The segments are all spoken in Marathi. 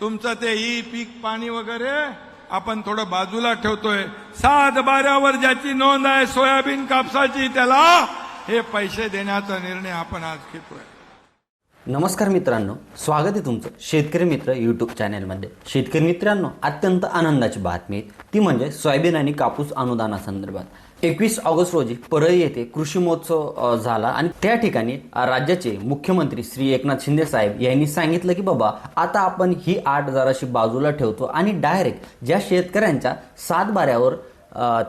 तुमचं ते ई पीक पाणी वगैरे आपण थोडं बाजूला ठेवतोय. सात बाऱ्यावर ज्याची नोंद आहे सोयाबीन कापसाची त्याला हे पैसे देण्याचा निर्णय आपण आज घेतोय. नमस्कार मित्रांनो स्वागत आहे तुमचं शेतकरी मित्र यूट्यूब चॅनलमध्ये शेतकरी मित्रांनो अत्यंत आनंदाची बातमी आहे. ती म्हणजे सोयाबीन आणि कापूस अनुदानासंदर्भात. एकवीस ऑगस्ट रोजी परळी येथे कृषी महोत्सव झाला आणि त्या ठिकाणी राज्याचे मुख्यमंत्री श्री एकनाथ शिंदे साहेब यांनी सांगितलं की बाबा आता आपण ही आठ हजाराशी बाजूला ठेवतो आणि डायरेक्ट ज्या शेतकऱ्यांच्या सात बाऱ्यावर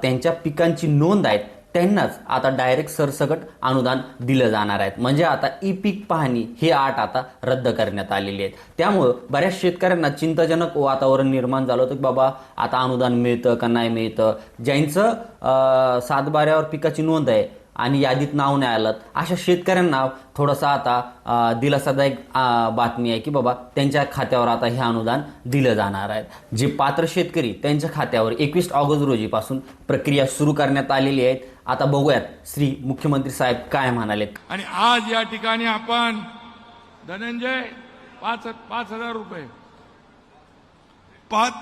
त्यांच्या पिकांची नोंद आहेत त्यांनाच आता डायरेक्ट सरसकट अनुदान दिलं जाणार आहेत. म्हणजे आता ई पीक पाहणी ही आट आता रद्द करण्यात आलेली आहेत. त्यामुळं बऱ्याच शेतकऱ्यांना चिंताजनक वातावरण निर्माण झालं होतं की बाबा आता अनुदान मिळतं का नाही मिळतं? ज्यांचं सातबाऱ्यावर पिकाची नोंद आहे आणि यादीत नाव नाही आलं. अशा शेतकऱ्यांना थोडासा आता दिलासादायक बातमी आहे की बाबा त्यांच्या खात्यावर आता हे अनुदान दिलं जाणार आहे. जे पात्र शेतकरी त्यांच्या खात्यावर एकवीस ऑगस्ट रोजीपासून प्रक्रिया सुरू करण्यात आलेली आहे आता बघूयात श्री मुख्यमंत्री साहेब काय म्हणालेत. आणि आज या ठिकाणी आपण धनंजय पाच पाच हजार रुपये. पाच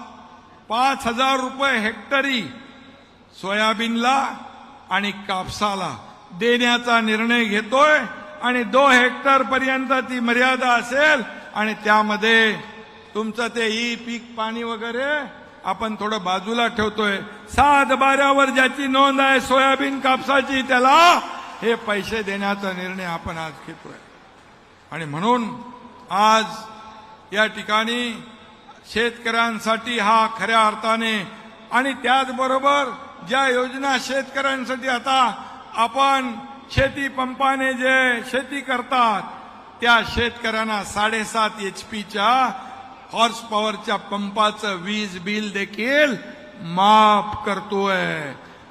पाच हजार रुपये हेक्टरी सोयाबीनला आणि कापसाला. देण्याचा निर्णय घेतोय आणि दो हेक्टर पर्यंत ती मर्यादा असेल आणि त्यामध्ये तुमचं ते ई पीक पाणी वगैरे आपण थोडं बाजूला ठेवतोय. सात बाऱ्यावर ज्याची नोंद आहे सोयाबीन कापसाची त्याला हे पैसे देण्याचा निर्णय आपण आज घेतोय. आणि म्हणून आज या ठिकाणी शेतकऱ्यांसाठी हा खऱ्या अर्थाने आणि त्याचबरोबर ज्या योजना शेतकऱ्यांसाठी आता आपण शेती पंपाने जे शेती करतात त्या शेतकऱ्यांना साडेसात एच पीच्या हॉर्स पॉवरच्या पंपाचं वीज बिल देखील माफ करतोय.